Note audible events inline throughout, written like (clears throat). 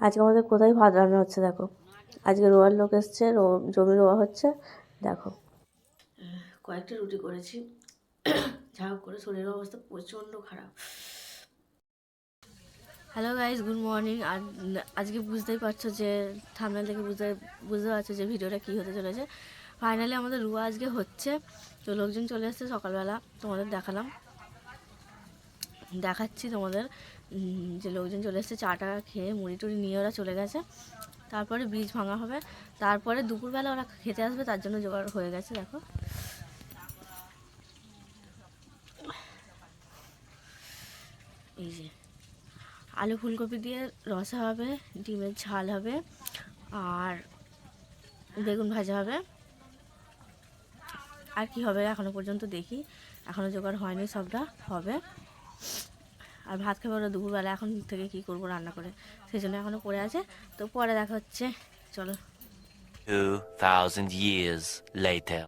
আজকে আমাদের কোথায় ভাত রান্না হচ্ছে দেখো। আজকে রোয়ার লোক এসছে রো- জমি রোয়া হচ্ছে দেখো। কয়েকটা রুটি করেছি। যা হোক করে শরীরের অবস্থা প্রচণ্ড খারাপ। হ্যালো গাইজ গুড মর্নিং আর আজকে বুঝতেই পারছ যে থামনেল থেকে বুঝতে বুঝতে পারছ যে ভিডিওটা কী হতে চলেছে। ফাইনালি আমাদের রুয়া আজকে হচ্ছে। তো লোকজন চলে এসছে সকালবেলা তোমাদের দেখালাম। দেখাচ্ছি তোমাদের যে লোকজন চলে এসছে চাটা খেয়ে মুড়ি টুড়ি নিয়ে ওরা চলে গেছে। তারপরে বীজ ভাঙা হবে। তারপরে দুপুরবেলা ওরা খেতে আসবে, তার জন্য জোগাড় হয়ে গেছে, দেখো। এই যে, আলু ফুলকপি দিয়ে রসা হবে, ডিমের ঝাল হবে, আর বেগুন ভাজা হবে। আর কি হবে এখনও পর্যন্ত দেখি। এখনও জোগাড় হয়নি, সবটা হবে। আর ভাত খাবে ওরা দুপুরবেলা এখন থেকে কি করব রান্না করে? সেই জন্য এখনও পড়ে আছে। তো পরে দেখা হচ্ছে। চলো। 2,000 years later.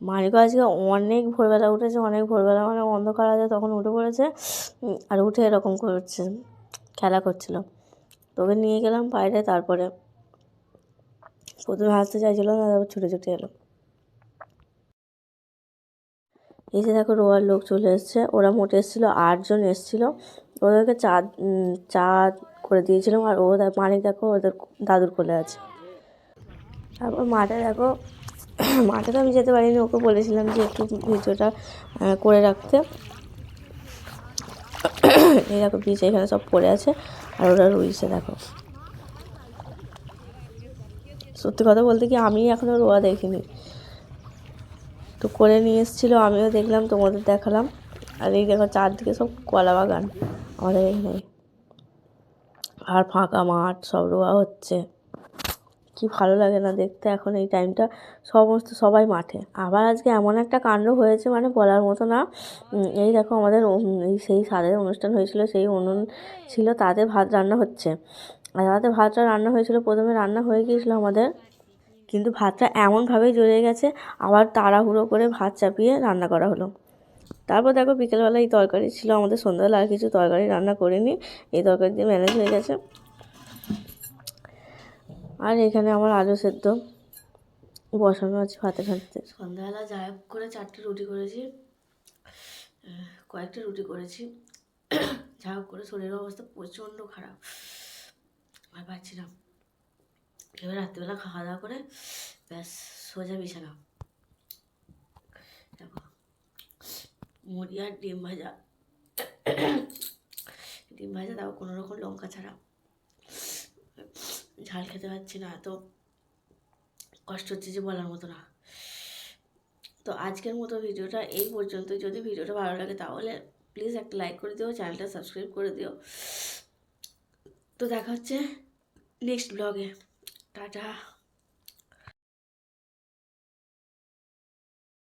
মানিকও আজকে অনেক ভোরবেলা উঠেছে অনেক ভোরবেলা মানে অন্ধকার আছে তখন উঠে পড়েছে আর উঠে এরকম করছে খেলা করছিল। তোকে নিয়ে গেলাম বাইরে তারপরে প্রথমে হাসতে চাইছিল না তারপর ছুটে ছুটে এলো। এসে দেখো রোয়ার লোক চলে এসছে। ওরা মোটে এসেছিল, আটজন এসেছিল। ওদেরকে চা চা করে দিয়েছিলাম আর ও মানিক দেখো ওদের দাদুর কোলে আছে। তারপর মাঠে দেখো, (clears throat) মাঠে তো আমি যেতে পারিনি, ওকে বলেছিলাম যে একটু ভিডিওটা করে রাখতে। (clears throat) এই দেখো বীজ এখানে সব পড়ে আছে আর ওরা রুইছে দেখো। সত্যি কথা বলতে কি আমি এখনও রোয়া দেখিনি। তো করে নিয়ে এসেছিল, আমিও দেখলাম, তোমাদের দেখালাম। আর এই দেখো চারদিকে সব কলা বাগান, আমাদের এখানে। আর ফাঁকা মাঠ, সব রোয়া হচ্ছে। কি ভালো লাগে না দেখতে এখন এই টাইমটা সমস্ত সবাই মাঠে। আবার আজকে এমন একটা কাণ্ড হয়েছে মানে বলার মতো না। এই দেখো আমাদের এই সেই স্বাদের অনুষ্ঠান হয়েছিল, সেই উনুন ছিল, তাতে ভাত রান্না হচ্ছে। আর তাতে ভাতটা রান্না হয়েছিল, প্রথমে রান্না হয়ে গিয়েছিল আমাদের। কিন্তু ভাতটা এমনভাবেই জ্বলে গেছে, আবার তাড়াহুড়ো করে ভাত চাপিয়ে রান্না করা হলো। তারপর দেখো বিকেলবেলা এই তরকারি ছিল আমাদের সন্ধ্যাবেলা, আর কিছু তরকারি রান্না করিনি। এই তরকারি দিয়ে ম্যানেজ হয়ে গেছে। আর এখানে আমার আলু সেদ্ধ। বসানো আছে ভাতে ভাতে সন্ধ্যাবেলা হোক করে চারটে রুটি করেছি কয়েকটা রুটি করেছি। যা করে শরীরের অবস্থা প্রচণ্ড খারাপ। আর না। এবার রাত্রিবেলা খাওয়া দাওয়া করে ব্যাস সোজা বিছানা। দেখো, মুড়ি আর ডিম ভাজা। ডিম ভাজা দাও কোনো রকম লঙ্কা ছাড়া। ঝাল খেতে পারছি না, এত কষ্ট হচ্ছে যে বলার মতো না। তো আজকের মতো ভিডিওটা এই পর্যন্ত। যদি ভিডিওটা ভালো লাগে তাহলে প্লিজ একটা লাইক করে দিও চ্যানেলটা সাবস্ক্রাইব করে দিও। তো দেখা হচ্ছে নেক্সট ব্লগে 渣渣